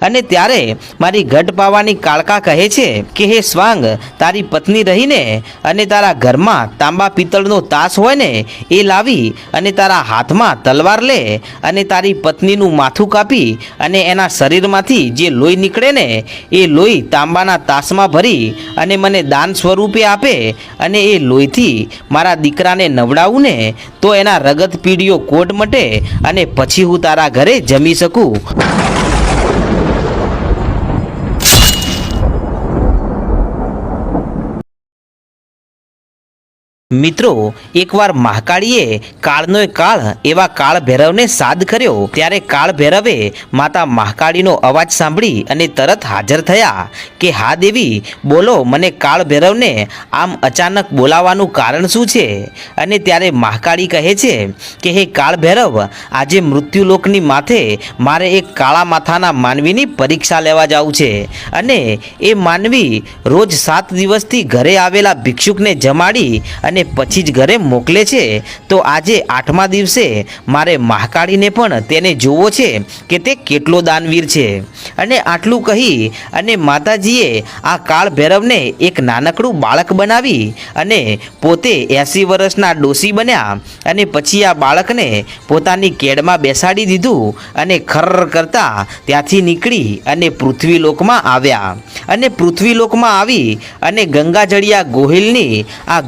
અને ત્યારે મારી ઘટ પાવાની કાળકા કહે છે કે, હે સ્વાંગ, તારી પત્ની રહીને અને તારા ઘરમાં તાંબા પિત્તળનો તાસ હોય ને, એ લાવી અને તારા હાથમાં તલવાર લે અને તારી પત્નીનું માથું કાપી અને એના શરીરમાંથી જે લોહી નીકળે ને, એ લોહી તાંબાના તાસમાં ભરી અને મને દાન સ્વરૂપે આપે અને એ લોહીથી મારા દીકરાને નવડાવું ને, તો એના રગત પીડીઓ કોટ મટે અને પછી હું તારા ઘરે જમી શકું. મિત્રો, એકવાર મહાકાળીએ કાળનો કાળ એવા કાળ ભૈરવને સાદ કર્યો, ત્યારે કાળ ભૈરવે માતા મહાકાળીનો અવાજ સાંભળી અને તરત હાજર થયા કે, હા દેવી, બોલો, મને કાળ ભૈરવને આમ અચાનક બોલાવાનું કારણ શું છે? અને ત્યારે મહાકાળી કહે છે કે, હે કાળ ભૈરવ, આજે મૃત્યુલોકની માથે મારે એક કાળા માથાના માનવીની પરીક્ષા લેવા જવું છે. અને એ માનવી રોજ સાત દિવસથી ઘરે આવેલા ભિક્ષુકને જમાડી અને પછી જ ઘરે મોકલે છે, તો આજે આઠમા દિવસે મારે મહાકાળીને પણ તેને જોવો છે કે તે કેટલો દાનવીર છે. અને આટલું કહી અને માતાજીએ આ કાળ ભૈરવને એક નાનકડું બાળક બનાવી અને પોતે એંસી વર્ષના ડોસી બન્યા અને પછી આ બાળકને પોતાની કેડમાં બેસાડી દીધું અને ખર કરતા ત્યાંથી નીકળી અને પૃથ્વીલોકમાં આવ્યા. અને પૃથ્વીલોકમાં આવી અને ગંગાજળિયા ગોહિલની આ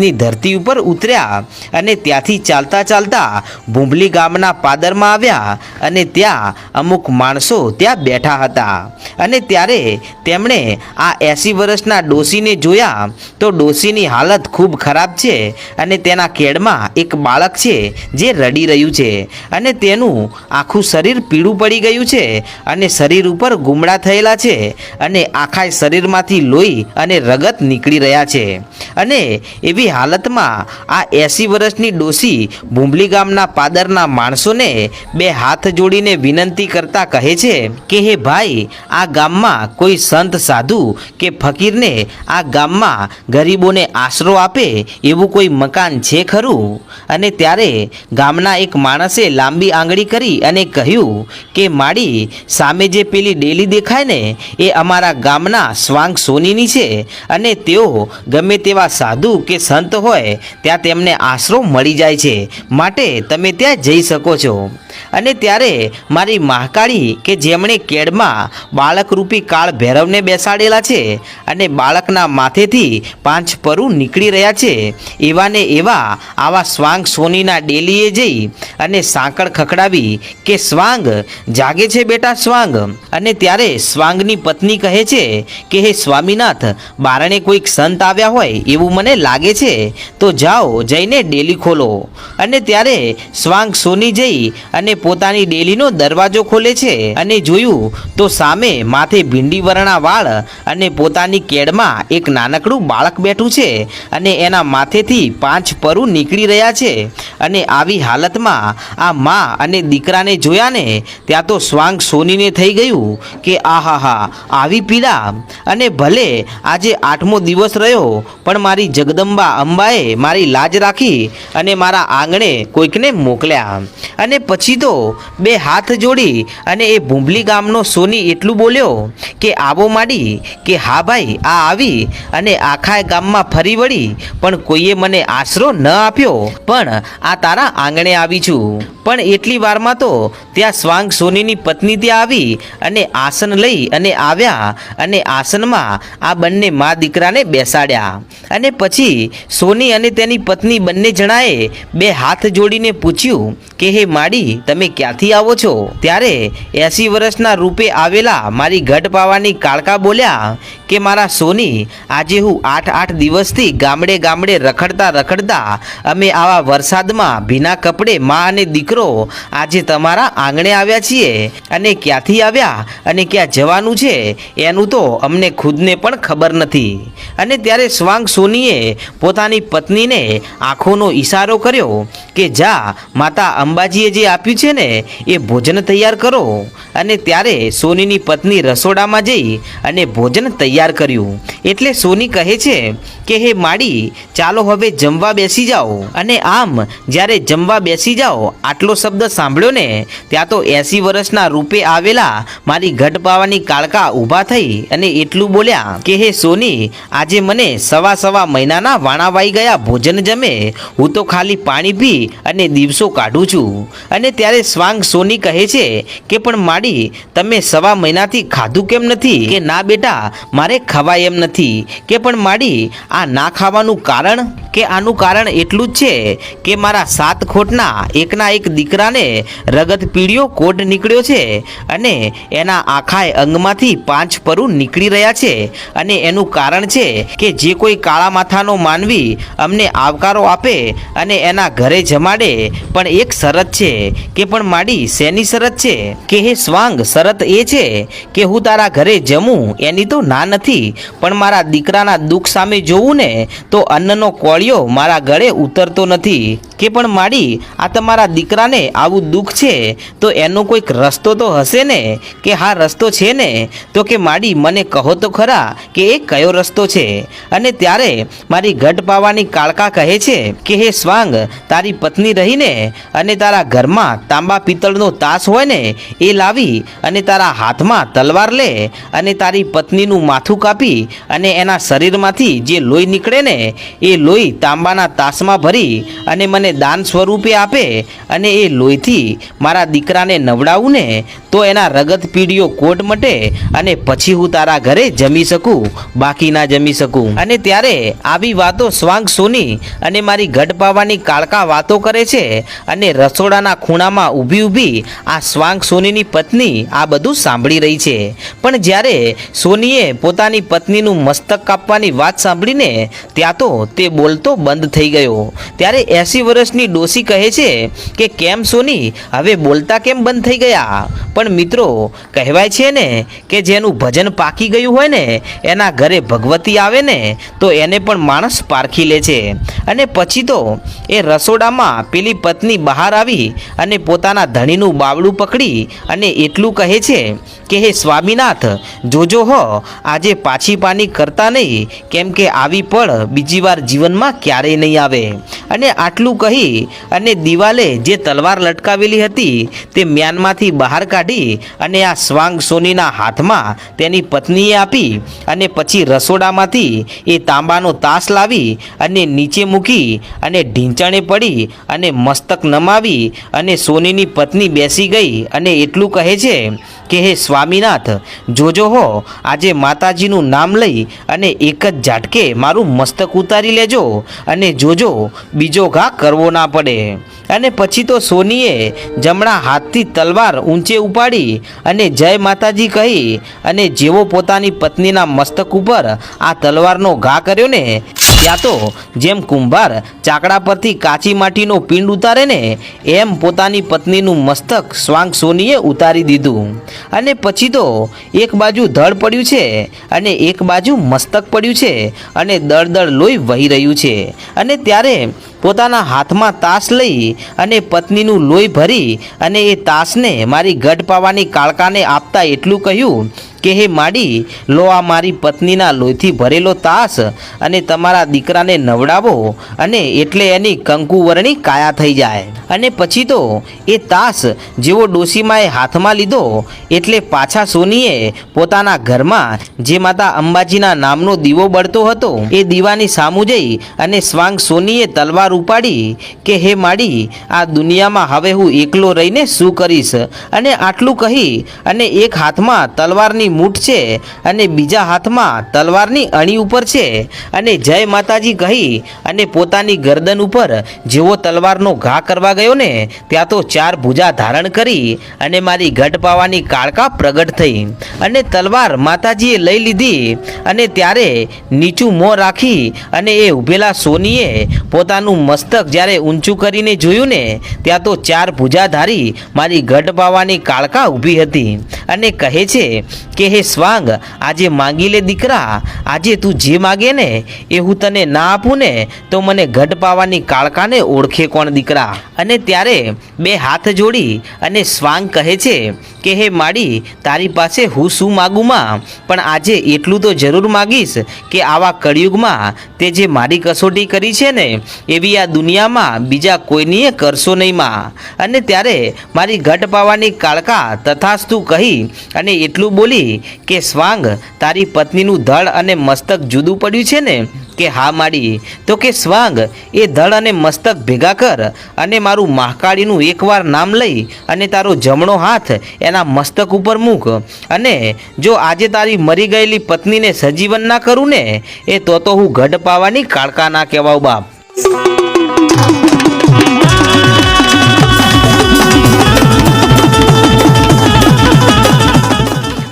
ગોહિલવાડની ધરતી ઉપર ઉતર્યા અને ત્યાંથી ચાલતા ચાલતા ભૂંભલી ગામના પાદરમાં આવ્યા અને ત્યાં અમુક માણસો ત્યાં બેઠા હતા. અને ત્યારે તેમણે આ એંસી વર્ષના ડોશીને જોયા તો ડોશીની હાલત ખૂબ ખરાબ છે અને તેના કેડમાં એક બાળક છે જે રડી રહ્યું છે. અને તેનું આખું શરીર પીળું પડી ગયું છે અને શરીર ઉપર ગુમડા થયેલા છે અને આખા શરીરમાંથી લોહી અને રગત નીકળી રહ્યા છે. અને એવી હાલતમાં આ એંસી વર્ષની ડોસી ભૂંભલી ગામના પાદરના માણસોને બે હાથ જોડીને વિનંતી કરતા કહે છે કે, હે ભાઈ, આ ગામમાં કોઈ સંત સાધુ કે ફકીરને આ ગામમાં ગરીબોને આશરો આપે એવું કોઈ મકાન છે ખરું? અને ત્યારે ગામના એક માણસે લાંબી આંગળી કરી અને કહ્યું કે, માડી, સામે જે પેલી ડેલી દેખાય ને, એ અમારા ગામના સ્વાંગ સોનીની છે અને તેઓ ગમે તેવા સાધુ કે સંત હોય ત્યાં તેમને આશરો મળી જાય છે. માટે તમે ત્યાં જઈ શકો છો. અને ત્યારે મારી મહાકાળી કે જેમણે કેડમાં બાળકરૂપી કાળ ભૈરવને બેસાડેલા છે અને બાળકના માથેથી પાંચ પરુ નીકળી રહ્યા છે એવા ને એવા આવા સ્વાંગ સોનીના ડેલીએ જઈ અને સાંકળ ખખડાવી કે, સ્વાંગ, જાગે છે બેટા સ્વાંગ? અને ત્યારે સ્વાંગની પત્ની કહે છે કે, હે સ્વામીનાથ, બારણે કોઈક સંત આવ્યા હોય એવું મને લાગે છે, તો જાઓ જઈને ડેલી ખોલો. અને ત્યારે સ્વાંગ સોની જઈ અને પોતાની ડેલીનો દરવાજો ખોલે છે અને જોયું તો સામે માથે ભીંડી વરણા વાળ અને પોતાની કેડમાં એક નાનકડું બાળક બેઠું છે અને એના માથેથી પાંચ પરુ નીકળી રહ્યા છે અને આવી હાલતમાં આ મા અને દીકરાને જોયા ને ત્યાં તો સ્વાંગ સોનીને થઈ ગયું કે આહાહા, આવી પીડા. અને ભલે આજે આઠમો દિવસ રહ્યો, પણ મારી જગદંબા અંબાએ મારી લાજ રાખી અને મારા આંગણે કોઈકને મોકલ્યા. અને પછી તો બે હાથ જોડી અને એ ભૂંભલી ગામનો સોની એટલું બોલ્યો કે, આવો માડી, કે હા ભાઈ, આ આવી અને આખા ગામમાં ફરી વળી, પણ કોઈએ મને આશરો ન આપ્યો. પણ આ તારા આંગણે આવી છું. પણ એટલી વારમાં તો ત્યાં સ્વાંગ સોનીની પત્ની ત્યાં આવી અને આસન લઈ અને આવ્યા અને આસનમાં આ બંને મા દીકરાને બેસાડ્યા. અને પછી સોની અને તેની પત્ની બંને જણાએ બે હાથ જોડીને પૂછ્યું કે, હે માડી, તમે ક્યાંથી આવો છો? ત્યારે એસી વર્ષના રૂપે આવેલા મારી ઘટ પાવાની કાળકા બોલ્યા કે, મારા સોની, આજે હું આઠ આઠ દિવસથી ગામડે ગામડે રખડતા રખડતા અમે આવા વરસાદમાં ભીના કપડે મા અને દીકરો આજે તમારા આંગણે આવ્યા છીએ અને ક્યાંથી આવ્યા અને ક્યાં જવાનું છે એનું તો અમને ખુદને પણ ખબર નથી. અને ત્યારે સ્વાંગ સોનીએ પોતાની પત્નીને આંખોનો ઈશારો કર્યો કે, જા, માતા અંબાજીએ જે આપ્યું છે ને, એ ભોજન તૈયાર કરો. અને ત્યારે સોનીની પત્ની રસોડામાં જઈ અને ભોજન તૈયાર કર્યું. એટલે સોની કહે છે કે, હે માડી, ચાલો હવે જમવા બેસી જાઓ. અને આમ જ્યારે જમવા બેસી જાઓ આટલા આટલો શબ્દ સાંભળ્યો ને, ત્યાં તો એસી વર્ષના રૂપે આવેલા મારી ગઢપાવાની પાવાની કાળકા ઊભા થઈ અને એટલું બોલ્યા કે, હે સોની, આજે મને સવા સવા મહિનાના વાણાવાઈ ગયા ભોજન જમે. હું તો ખાલી પાણી પી અને દિવસો કાઢું છું. અને ત્યારે સ્વાંગ સોની કહે છે કે, પણ માડી, તમે સવા મહિનાથી ખાધું કેમ નથી? કે ના બેટા, મારે ખવાય એમ નથી. કે પણ માડી, આ ના ખાવાનું કારણ? કે આનું કારણ એટલું જ છે કે, મારા સાત ખોટના એકના એક દીકરાને રગત પીળ્યો કોટ નીકળ્યો છે અને એના આખાય અંગમાંથી પાંચ પરુ નીકળી રહ્યા છે. અને એનું કારણ છે કે જે કોઈ કાળા માથાનો માનવી અમને આવકારો આપે અને એના ઘરે જમાડે પણ એક શરત છે કે પણ માડી શેની શરત છે? કે હે સ્વાંગ, શરત એ છે કે હું તારા ઘરે જમું, એની તો ના નથી. પણ મારા દીકરાના દુઃખ સામે જોવું ને તો અન્નનો કોળિયો મારા ગળે ઉતરતો નથી. કે પણ માડી, આ તમારા દીકરાને આવું દુઃખ છે, તો એનો કોઈક રસ્તો તો હશે ને? કે હા, રસ્તો છે ને? તો કે માડી, મને કહો તો ખરા કે એ કયો રસ્તો છે? અને ત્યારે મારી ઘટ પાવાની કાળકા કહે છે કે, હે સ્વાંગ, તારી પત્ની રહીને અને તારા ઘરમાં તાંબા પિત્તળનો તાસ હોય ને, એ લાવી અને તારા હાથમાં તલવાર લે અને તારી પત્નીનું માથું કાપી અને એના શરીરમાંથી જે લોહી નીકળે ને, એ લોહી તાંબાના તાસમાં ભરી અને મને દાન સ્વરૂપે આપે અને એ લોહીથી મારા દીકરાને નવડાવું ને તો એના રગત પીડીઓ કોટ મટે અને પછી હું તારા ઘરે જમી શકું, બાકી ના જમી શકું. અને ત્યારે આવી વાતો સ્વાંગ સોની અને મારી ગઢ પાવાની કાળકા વાતો કરે છે અને રસોડાના ખૂણામાં ઊભી ઊભી આ સ્વાંગ સોનીની પત્ની આ બધું સાંભળી રહી છે. પણ જ્યારે સોનીએ પોતાની પત્નીનું મસ્તક કાપવાની વાત સાંભળીને ત્યાં તો તે બોલતો બંધ થઈ ગયો. ત્યારે એસી વર્ષની ડોસી કહે છે કે કેમ સોની? હવે બોલતા કેમ બંધ થઈ ગયા? પણ મિત્રો, કહેવાય છે ને કે જેનું ભજન પાકી ગયું હોય ને, એના ઘરે ભગવતી આવે ને, તો એને પણ માણસ પારખી લે છે. અને પછી તો એ રસોડામાં પેલી પત્ની બહાર આવી અને પોતાના ધણીનું બાવડું પકડી અને એટલું કહે છે કે, હે સ્વામીનાથ, જોજો હો, આજે પાછી પાની કરતા નહીં, કેમ કે આવી પળ બીજી વાર જીવનમાં ક્યારેય નહીં આવે. અને આટલું કહી અને દિવાલે જે તલવાર લટકાવેલી હતી, તે મ્યાનમાંથી બહાર કાઢી અને આ સ્વાંગ સોનીના હાથમાં તેની પત્નીએ આપી અને પછી રસોડામાંથી એ તાંબાનો તાસ લાવી અને નીચે મૂકી અને ઢીંચણે પડી અને મસ્તક નમાવી અને સોનીની પત્ની બેસી ગઈ અને એટલું કહે છે કે, હે સ્વામીનાથ, જોજો હો, આજે માતાજીનું નામ લઈ અને એક જ ઝાટકે મારું મસ્તક ઉતારી લેજો અને જોજો, બીજો ઘા કરવો ના પડે. અને પછી તો સોનીએ જમણા હાથથી તલવાર ઊંચે ઉપાડી અને જય માતાજી કહી અને જેવો પોતાની પત્નીના મસ્તક ઉપર આ તલવારનો ઘા કર્યો ને ત્યાં તો જેમ કુંભાર ચાકડા પરથી કાચી માટીનો પિંડ ઉતારે ને એમ પોતાની પત્નીનું મસ્તક સ્વાંગ સોનીએ ઉતારી દીધું. અને પછી તો એક બાજુ ધડ પડ્યું છે અને એક બાજુ મસ્તક પડ્યું છે અને દળ દળ લોહી વહી રહ્યું છે. અને ત્યારે પોતાના હાથમાં તાસ લઈ અને પત્નીનું લોહી ભરી અને એ તાસને મારી ગઢ પાવાની કાળકાને આપતા એટલું કહ્યું કે હે માડી, લો આ મારી પત્નીના લોહીથી ભરેલો તાસ અને તમારા દીકરાને નવડાવો અને એટલે એની કંકુવરણી કાયા થઈ જાય. અને પછી તો એ તાસ જેવો ડોસીમાએ હાથમાં લીધો એટલે પાછા સોનીએ પોતાના ઘરમાં જે માતા અંબાજીના નામનો દીવો બળતો હતો એ દીવાની સામું જઈ અને સ્વાંગ સોનીએ તલવાર ઉપાડી કે હે માડી, આ દુનિયામાં હવે હું એકલો રહીને શું કરીશ? અને આટલું કહી અને એક હાથમાં તલવારની મૂઠ છે અને બીજા હાથમાં તલવારની અણી ઉપર છે. અને જય માતાજી કહી અને પોતાની ગરદન ઉપર જેવો તલવારનો ઘા કરવા ગયો ને, ત્યાં તો ચાર ભુજા ધારણ કરી અને મારી ઘટ પાવાની કાળકા પ્રગટ થઈ. અને તલવાર માતાજીએ લઈ લીધી અને ત્યારે નીચું મોં રાખી અને એ ઊભેલા સોનીએ પોતાનું મસ્તક જ્યારે ઊંચું કરીને જોયું ને, ત્યાં તો ચાર ભુજાધારી મારી ગઢ પાવાની કાળકા ઊભી હતી. અને કહે છે કે, હે સ્વાંગ, આજે માંગી લે દીકરા, આજે તું જે માગે ને, એ હું તને ના આપું ને, તો મને ગઢ પાવાની કાળકાને ઓળખે કોણ દીકરા? અને ત્યારે બે હાથ જોડી અને સ્વાંગ કહે છે કે, હે માડી, તારી પાસે હું શું માગું માં? પણ આજે એટલું તો જરૂર માગીશ કે આવા કળિયુગમાં તે જે મારી કસોટી કરી છે ને, એવી આ દુનિયામાં બીજા કોઈનીએ કરશો નહીં માં. અને ત્યારે મારી ઘટ પાવાની કાળકા તથાસ્તુ કહી અને એટલું બોલી કે સ્વાંગ, તારી પત્નીનું ધડ અને મસ્તક જુદું પડ્યું છે ને? કે હા માડી, તો કે સ્વાંગ, એ ધડ અને મસ્તક ભેગા કર અને મારું મહાકાળીનું એકવાર નામ લઈ અને તારો જમણો હાથ એના મસ્તક ઉપર મૂક. અને જો આજે તારી મરી ગયેલી પત્નીને સજીવન ના કરું ને, એ તો તો હું ગઢ પાવાની કાળકા ના કહેવાઉં બાપ.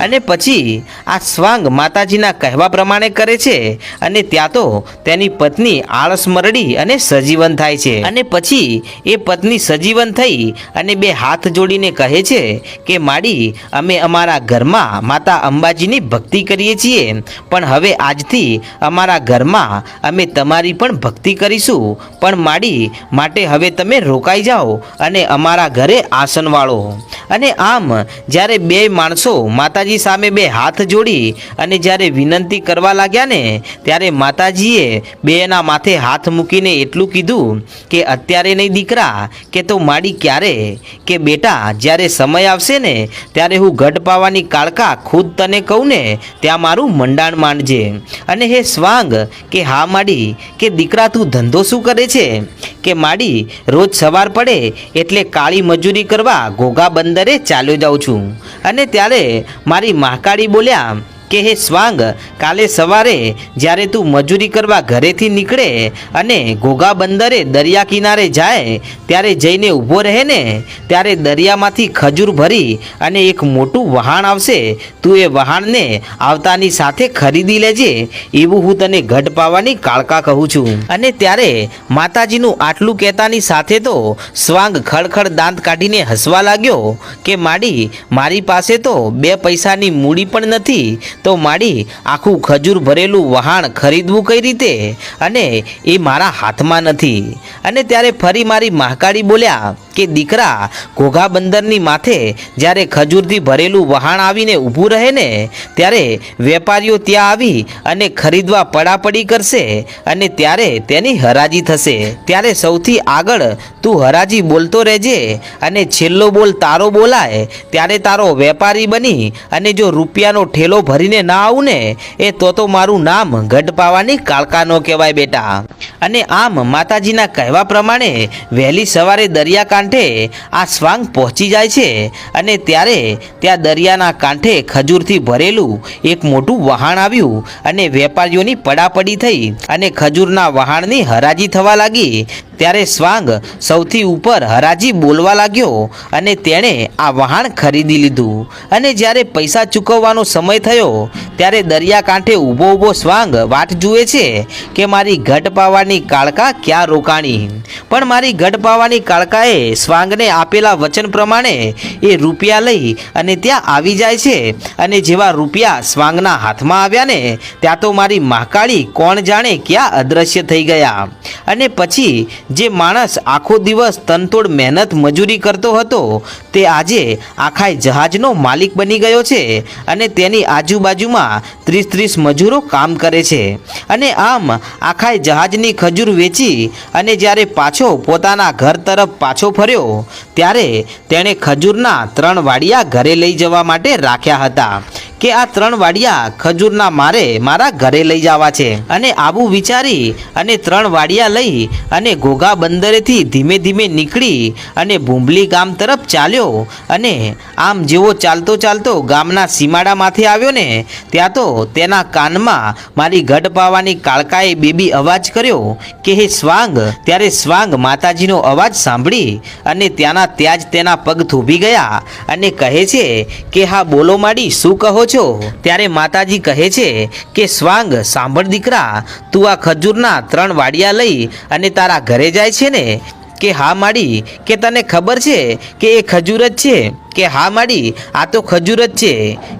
અને પછી આ સ્વાંગ માતાજીના કહેવા પ્રમાણે કરે છે અને ત્યાં તો તેની પત્ની આળસ મરડી અને સજીવન થાય છે. અને પછી એ પત્ની સજીવન થઈ અને બે હાથ જોડીને કહે છે કે, માડી, અમે અમારા ઘરમાં માતા અંબાજીની ભક્તિ કરીએ છીએ. પણ હવે આજથી અમારા ઘરમાં અમે તમારી પણ ભક્તિ કરીશું. પણ માડી, માટે હવે તમે રોકાઈ જાઓ અને અમારા ઘરે આસન વાળો અને આમ જ્યારે બે માણસો માતાજી સામે બે હાથ જોડી અને જ્યારે વિનંતી કરવા લાગ્યા ને, ત્યારે માતાજીએ બેના માથે હાથ મૂકીને એટલું કીધું કે, અત્યારે નહીં દીકરા, કે તો માડી ક્યારે? કે બેટા, જ્યારે સમય આવશે ને, ત્યારે હું ગઢ પાવાની કાળકા ખુદ તને કહું ને, ત્યાં મારું મંડાણ માંડજે. અને હે સ્વાંગ, કે હા માડી, કે દીકરા તું ધંધો શું કરે છે? કે માડી, રોજ સવાર પડે એટલે કાળી મજૂરી કરવા ઘોઘા બંદરે ચાલ્યો જાઉં છું. અને ત્યારે મારી મહાકાળી બોલ્યા là કે હે સ્વાંગ, કાલે સવારે જ્યારે તું મજૂરી કરવા ઘરેથી નીકળે અને ઘોઘા બંદરે દરિયા કિનારે જાય, ત્યારે જઈને ઊભો રહે ને, ત્યારે દરિયામાંથી ખજૂર ભરી અને એક મોટું વહાણ આવશે. તું એ વહાણને આવતાની સાથે ખરીદી લેજે, એવું હું તને ઘટ પાવાની કાળકા કહું છું. અને ત્યારે માતાજીનું આટલું કહેતાની સાથે તો સ્વાંગ ખડખડ દાંત કાઢીને હસવા લાગ્યો કે, માડી, મારી પાસે તો બે પૈસાની મૂડી પણ નથી તો માડી આખું ખજૂર ભરેલું વહાણ ખરીદવું કઈ રીતે? અને એ મારા હાથમાં નથી. અને ત્યારે ફરી મારી મહાકાળી બોલ્યા કે દીકરા ઘોઘા બંદરની માથે જ્યારે ખજૂરથી ભરેલું વહાણ આવીને ઊભું રહે ને, ત્યારે વેપારીઓ ત્યાં આવી અને ખરીદવા પડાપડી કરશે અને ત્યારે તેની હરાજી થશે. ત્યારે સૌથી આગળ તું હરાજી બોલતો રહેજે અને છેલ્લો બોલ તારો બોલાય, ત્યારે તારો વેપારી બની અને જો રૂપિયાનો ઠેલો ભરીને ના આવું ને, એ તો તો મારું નામ ગઢ પાવાની કાળકા કહેવાય બેટા. અને આમ માતાજીના કહેવા પ્રમાણે વહેલી સવારે દરિયા કાંઠે આ સ્વાંગ પહોંચી જાય છે અને ત્યારે ત્યાં દરિયાના કાંઠે ખજૂરથી ભરેલું એક મોટું વહાણ આવ્યું અને વેપારીઓની પડાપડી થઈ અને ખજૂરના વહાણની હરાજી થવા લાગી. ત્યારે સ્વાંગ સૌથી ઉપર હરાજી બોલવા લાગ્યો અને તેણે આ વહાણ ખરીદી લીધું. અને જ્યારે પૈસા ચૂકવવાનો સમય થયો, ત્યારે દરિયા કાંઠે ઊભો ઊભો સ્વાંગ વાટ જુએ છે કે મારી ઘટ પાવાની કાળકા ક્યાં રોકાણી? પણ મારી ગઢ પાવાની કાળકાએ સ્વાંગને આપેલા વચન પ્રમાણે એ રૂપિયા લઈ અને ત્યાં આવી જાય છે. અને જેવા રૂપિયા સ્વાંગના હાથમાં આવ્યા ને, ત્યાં તો મારી મહાકાળી કોણ જાણે ક્યાં અદ્રશ્ય થઈ ગયા. અને પછી જે માણસ આખો દિવસ તનતોડ મહેનત મજૂરી કરતો હતો, તે આજે આખા જહાજનો માલિક બની ગયો છે અને તેની આજુબાજુમાં ત્રીસ ત્રીસ મજૂરો કામ કરે છે. અને આમ આખા જહાજની ખજૂર વેચી અને જ્યારે પાછો પોતાના ઘર તરફ પાછો ફર્યો ત્યારે તેણે ખજૂરના ત્રણ વાડિયા ઘરે લઈ જવા માટે રાખ્યા હતા. કે આ ત્રણ વાડિયા ખજૂરના મારે મારા ઘરે લઈ જવા છે. અને આવું વિચારી અને ત્રણ વાડિયા લઈ અને ઘોઘા બંદરેથી ધીમે ધીમે નીકળી અને ભૂંબલી ગામ તરફ ચાલ્યો અને આમ જેવો ચાલતો ચાલતો ગામના સીમાડામાંથી આવ્યો ને, ત્યાં તો તેના કાનમાં મારી ગઢ પાવાની કાળકાએ બેબી અવાજ કર્યો કે, હે સ્વાંગ, ત્યારે સ્વાંગ માતાજીનો અવાજ સાંભળી અને ત્યાંના ત્યાં જ તેના પગ થોભી ગયા અને કહે છે કે, હા, બોલો માડી, શું કહો છો ત્યારે માતાજી કહે છે કે, સ્વાંગ, સાંભળ દીકરા, તું આ ખજૂરના ત્રણ વાડિયા લઈ અને તારા ઘરે જાય છે ને? કે હા માડી, કે તને ખબર છે કે એ ખજૂર જ છે? કે હા માડી, આ તો ખજૂર જ છે.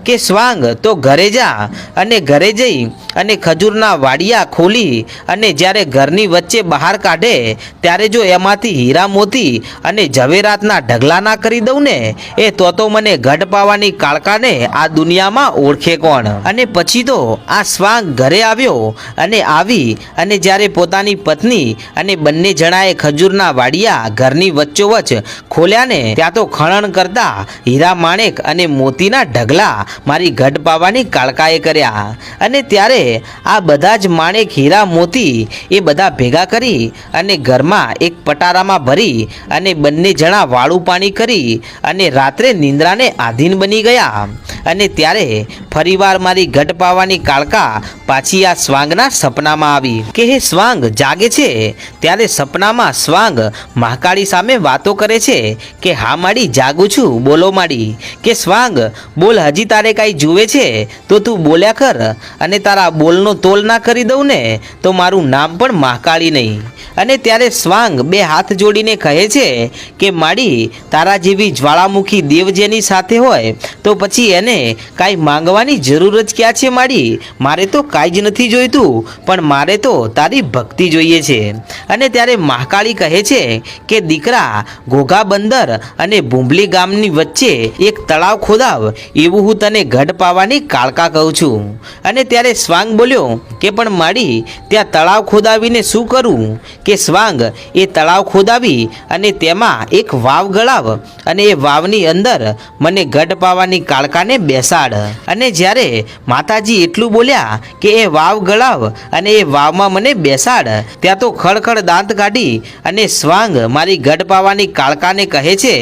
કે સ્વાંગ, તો ઘરે જા. અને ઘરે જઈ અને ખજૂરના વાડિયા ખોલી અને જ્યારે ઘરની વચ્ચે બહાર કાઢે, ત્યારે જો એમાંથી હીરા મોતી અને ઝવેરાતના ઢગલા ના કરી દઉં ને, એ તો તો મને ગઢ પાવાની કાળકાને આ દુનિયામાં ઓળખે કોણ? અને પછી તો આ સ્વાંગ ઘરે આવ્યો અને આવી અને જ્યારે પોતાની પત્ની અને બંને જણાએ ખજૂરના વાડિયા ઘરની વચ્ચોવચ ખોલ્યા ને, ત્યાં તો ખણણ કરતા હીરા માણેક અને મોતીના ઢગલા મારી ગઢ પાવાની કાળકાએ કર્યા. અને ત્યારે આ બધા જ માણેક, હીરા, મોતી એ બધા ભેગા કરી અને ઘરમાં એક પટારામાં ભરી અને બંને જણા વાળું પાણી કરી અને રાત્રે નિંદ્રાને આધીન બની ગયા. અને ત્યારે ફરીવાર મારી ગઢ પાવાની કાળકા પાછી આ સ્વાંગના સપનામાં આવી. કે હે સ્વાંગ, જાગે છે? ત્યારે સપનામાં સ્વાંગ મહાકાળી સામે વાતો કરે છે કે હા માડી, જાગું છું બોલો માડી, કે સ્વાંગ, બોલ હજી તારે કાંઈ જુએ છે? તો તું બોલ્યા કર, અને તારા બોલનો તોલ ના કરી દઉં ને, તો મારું નામ પણ મહાકાળી નહીં. અને ત્યારે સ્વાંગ બે હાથ જોડીને કહે છે કે, માડી, તારા જેવી જ્વાળામુખી દેવ જેની સાથે હોય, તો પછી એને કાંઈ માંગવાની જરૂર જ ક્યાં છે માડી? મારે તો કાંઈ જ નથી જોઈતું, પણ મારે તો તારી ભક્તિ જોઈએ છે. અને ત્યારે મહાકાળી કહે છે કે, દીકરા, ઘોઘા બંદર અને ભૂંભલી ગામની વચ્ચે એક તળાવ ખોદાવ, એવું હું તને ગઢ પાવાની કાળકા કહું છું. અને ત્યારે સ્વાંગ બોલ્યો કે, પણ માડી, ત્યાં તળાવ ખોદાવીને શું કરું? કે સ્વાંગ એ તળાવ ખોદાવી અને તેમાં એક વાવ ગળાવ અને એ વાવની અંદર મને ગઢ પાવાની કાળકાને બેસાડ. અને જ્યારે માતાજી એટલું બોલ્યા કે એ વાવ ગળાવ અને એ વાવમાં મને બેસાડ, ત્યાં તો ખડખડ દાંત કાઢી અને સ્વાંગ મારી ગઢ પાવાની કાળકાને કહે છે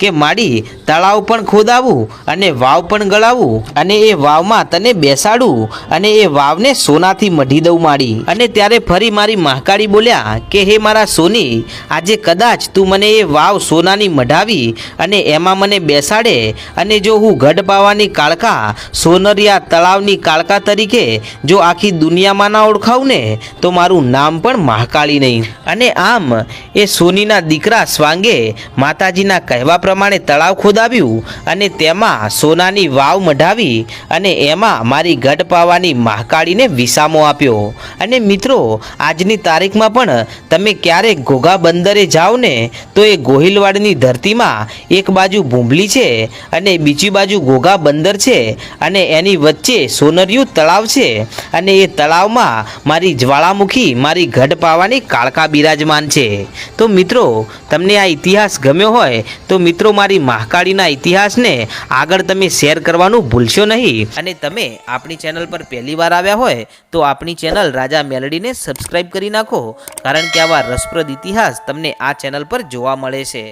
કે માડી, તળાવ પણ ખોદાવું અને વાવ પણ ગળાવું અને એ વાવમાં તને બેસાડું અને એ વાવને સોનાથી મઢી દઉં માડી. અને ત્યારે ફરી મારી મહાકાળી બોલ્યા કે હે મારા સોની, આજે કદાચ તું મને એ વાવ સોનાની મઢાવી અને એમાં મને બેસાડે અને જો હું ગઢ પાવાની કાળકા, સોનરિયા તળાવની કાળકા તરીકે જો આખી દુનિયામાં ના ઓળખાવું ને, તો મારું નામ પણ મહાકાળી નહીં. અને આમ, એ સોનીના દીકરા સ્વાંગે માતાજીના કહેવા પ્રમાણે તળાવ ખોદાવ્યું અને તેમાં સોનાની વાવ મઢાવી અને એમાં મારી ગઢ પાવાની મહાકાળીને વિસામો આપ્યો. અને મિત્રો, આજની તારીખમાં પણ તમે ક્યારેક ઘોઘા બંદરે જાઓ ને, તો એ ગોહિલવાડની ધરતીમાં એક બાજુ ભૂંભલી છે અને બીજી બાજુ ઘોઘા બંદર છે અને એની વચ્ચે સોનરિયું તળાવ છે અને એ તળાવમાં મારી જ્વાળામુખી, મારી ગઢ પાવાની કાળકા બિરાજમાન છે. તો મિત્રો, તમને આ ઇતિહાસ ગમ્યો હોય, તો મિત્રો મારી મહાકાળીના ઇતિહાસને આગળ તમે શેર કરવાનું ભૂલશો નહીં. અને તમે આપણી ચેનલ પર પહેલી વાર આવ્યા હોય, તો આપણી ચેનલ રાજા મેલડીને સબસ્ક્રાઈબ કરી નાખો. કારણ કે આવા રસપ્રદ ઇતિહાસ તમને આ ચેનલ પર જોવા મળે છે.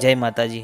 જય માતાજી.